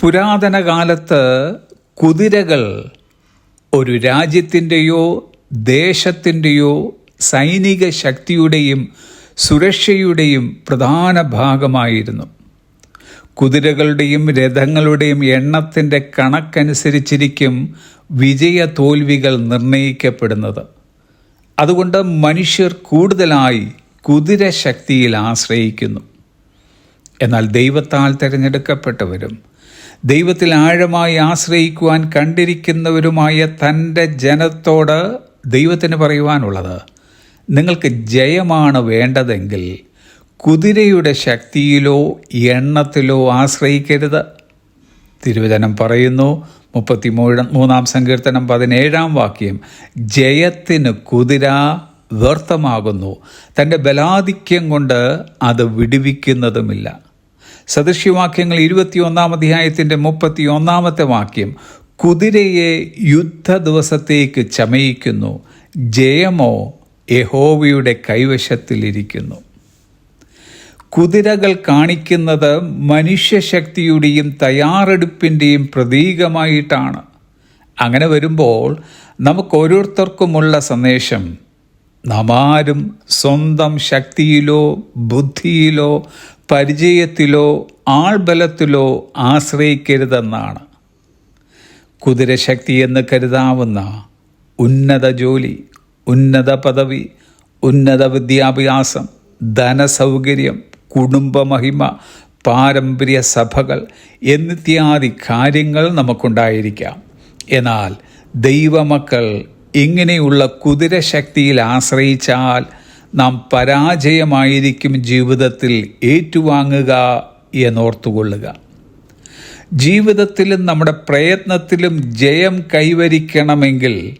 പുരാതന കാലത്ത് കുതിരകൾ ഒരു രാജ്യത്തിന്റെയോ ദേശത്തിന്റെയോ സൈനിക ശക്തിയുടെയും സുരക്ഷയുടെയും പ്രധാന ഭാഗമായിരുന്നു. കുതിരകളുടെയും രഥങ്ങളുടെയും എണ്ണത്തിന്റെ കണക്കനുസരിച്ചിരിക്കും വിജയ തോൽവികൾ നിർണയിക്കപ്പെടുന്നത്. അതുകൊണ്ട് മനുഷ്യർ കൂടുതലായി കുതിര ശക്തിയിൽ ആശ്രയിക്കുന്നു. എന്നാൽ ദൈവത്താൽ തിരഞ്ഞെടുക്കപ്പെട്ടവരും ദൈവത്തിൽ ആഴമായി ആശ്രയിക്കുവാൻ കണ്ടിരിക്കുന്നവരുമായ തന്റെ ജനത്തോട് ദൈവത്തിന് പറയുവാനുള്ളത് നിങ്ങൾക്ക് ജയമാണ് വേണ്ടതെങ്കിൽ കുതിരയുടെ ശക്തിയിലോ എണ്ണത്തിലോ ആശ്രയിക്കരുത്. തിരുവചനം പറയുന്നു മുപ്പത്തി മൂന്നാം സങ്കീർത്തനം പതിനേഴാം വാക്യം ജയത്തിന് കുതിര വ്യർത്ഥമാകുന്നു. തന്റെ ബലാധിക്യം കൊണ്ട് അത് വിടുവിക്കുന്നതുമില്ല. സദൃശ്യവാക്യങ്ങൾ ഇരുപത്തിയൊന്നാം അധ്യായത്തിന്റെ മുപ്പത്തി ഒന്നാമത്തെ വാക്യം കുതിരയെ യുദ്ധ ദിവസത്തേക്ക് ചമയിക്കുന്നു ജയമോ യഹോവയുടെ കൈവശത്തിലിരിക്കുന്നു. കുതിരകൾ കാണിക്കുന്നത് മനുഷ്യശക്തിയുടെയും തയ്യാറെടുപ്പിന്റെയും പ്രതീകമായിട്ടാണ്. അങ്ങനെ വരുമ്പോൾ നമുക്ക് ഓരോരുത്തർക്കുമുള്ള സന്ദേശം നാം ആരും സ്വന്തം ശക്തിയിലോ ബുദ്ധിയിലോ പരിചയത്തിലോ ആൾബലത്തിലോ ആശ്രയിക്കരുതെന്നാണ്. കുതിരശക്തി എന്ന് കരുതാവുന്ന ഉന്നത ജോലി ഉന്നത പദവി ഉന്നത വിദ്യാഭ്യാസം ധനസൗകര്യം കുടുംബമഹിമ പാരമ്പര്യ സഭകൾ എന്നിത്യാദി കാര്യങ്ങൾ നമുക്കുണ്ടായിരിക്കാം. എന്നാൽ ദൈവമക്കൾ ഇങ്ങനെയുള്ള കുതിരശക്തിയിൽ ആശ്രയിച്ചാൽ നാം പരാജയമായിരിക്കും ജീവിതത്തിൽ ഏറ്റുവാങ്ങുക എന്നോർത്തുകൊള്ളുക. ജീവിതത്തിലും നമ്മുടെ പ്രയത്നത്തിലും ജയം കൈവരിക്കണമെങ്കിൽ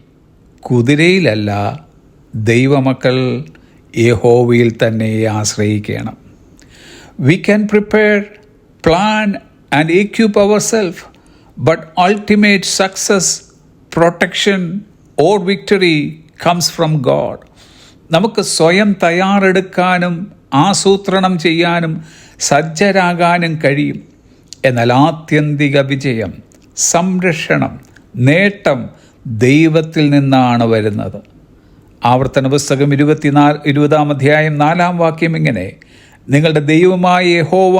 കുതിരയിലല്ല ദൈവമക്കൾ യഹോവയിൽ തന്നെ ആശ്രയിക്കണം. We can prepare plan and equip our self but ultimate success protection or victory comes from God നമുക്ക് സ്വയം തയ്യാറെടുക്കാനും ആസൂത്രണം ചെയ്യാനും സജ്ജരാകാനും കഴിയും. എന്നാൽ ആത്യന്തിക വിജയം സംരക്ഷണം നേട്ടം ദൈവത്തിൽ നിന്നാണ് വരുന്നത്. ആവർത്തന പുസ്തകം ഇരുപത്തിനാല് ഇരുപതാം അധ്യായം നാലാം വാക്യം ഇങ്ങനെ നിങ്ങളുടെ ദൈവമായ യഹോവ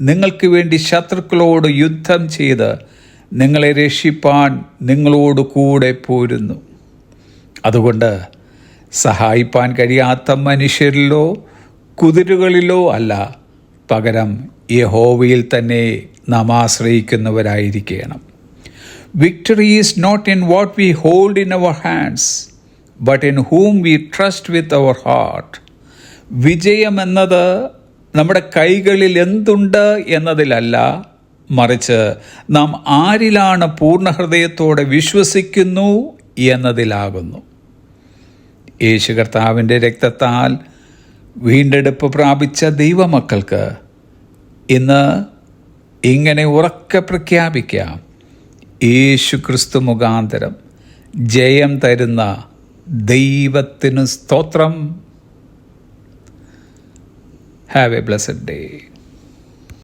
നിങ്ങൾക്ക് വേണ്ടി ശത്രുക്കളോട് യുദ്ധം ചെയ്ത് നിങ്ങളെ രക്ഷിപ്പാൻ നിങ്ങളോട് കൂടെ പോരുന്നു. അതുകൊണ്ട് സഹായിപ്പാൻ കഴിയാത്ത മനുഷ്യരിലോ കുതിരുകളിലോ അല്ല. പകരം യഹോവയിൽ തന്നെ നാം ആശ്രയിക്കുന്നവരായിരിക്കണം. Victory is not in what we hold in our hands but in whom we trust with our heart വിജയം എന്നത് നമ്മുടെ കൈകളിൽ എന്തുണ്ട് എന്നതിലല്ല മറിച്ച് നാം ആരിലാണ് പൂർണ ഹൃദയത്തോടെ വിശ്വസിക്കുന്നു എന്നതിലാകുന്നു. യേശു കർത്താവിന്റെ രക്തത്താൽ വീണ്ടെടുപ്പ് പ്രാപിച്ച ദൈവമക്കൾക്ക് ഇന്ന് ഇങ്ങനെ ഉറക്കെ പ്രഖ്യാപിക്കാം. യേശു ക്രിസ്തു മുഖാന്തരം ജയം തരുന്ന ദൈവത്തിന് സ്തോത്രം. Have A blessed day